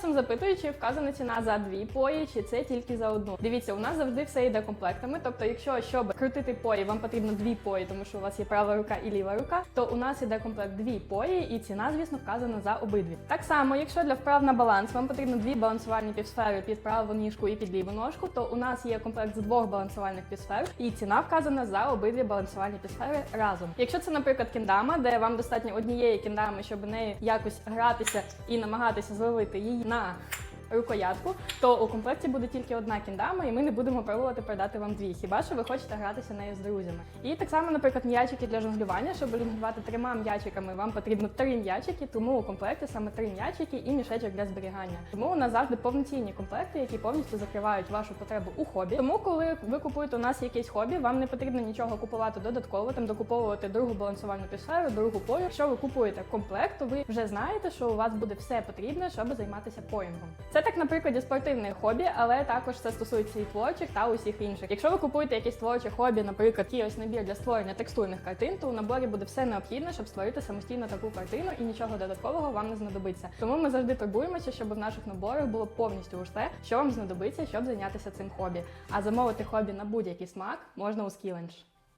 часом запитують, чи вказана ціна за дві пої, чи це тільки за одну. Дивіться, у нас завжди все йде комплектами. Тобто, якщо щоб крутити пої, вам потрібно дві пої, тому що у вас є права рука і ліва рука, то у нас іде комплект дві пої, і ціна, звісно, вказана за обидві. Так само, якщо для вправ на баланс вам потрібно дві балансувальні півсфери під праву ніжку і під ліву ножку, то у нас є комплект з двох балансувальних півсфер, і ціна вказана за обидві балансувальні півсфери разом. Якщо це, наприклад, кіндама, де вам достатньо однієї кіндами, щоб нею якось гратися і намагатися зловити її на рукоятку, то у комплекті буде тільки одна кіндама, і ми не будемо пробувати продати вам дві. Хіба що ви хочете гратися нею з друзями? І так само, наприклад, м'ячики для жонглювання, щоб жонглювати трьома м'ячиками, вам потрібно три м'ячики, тому у комплекті саме три м'ячики і мішечок для зберігання. Тому у нас завжди повноцінні комплекти, які повністю закривають вашу потребу у хобі. Тому, коли ви купуєте у нас якесь хобі, вам не потрібно нічого купувати додатково, там докуповувати другу балансувальну півсферу, другу пою. Якщо ви купуєте комплект, то ви вже знаєте, що у вас буде все потрібне, щоб займатися поїнгом. Це так на прикладі спортивних хобі, але також це стосується і творчих та усіх інших. Якщо ви купуєте якесь творче хобі, наприклад, який ось набір для створення текстурних картин, то у наборі буде все необхідне, щоб створити самостійно таку картину, і нічого додаткового вам не знадобиться. Тому ми завжди турбуємося, щоб в наших наборах було повністю усе, що вам знадобиться, щоб зайнятися цим хобі. А замовити хобі на будь-який смак можна у Skillenge.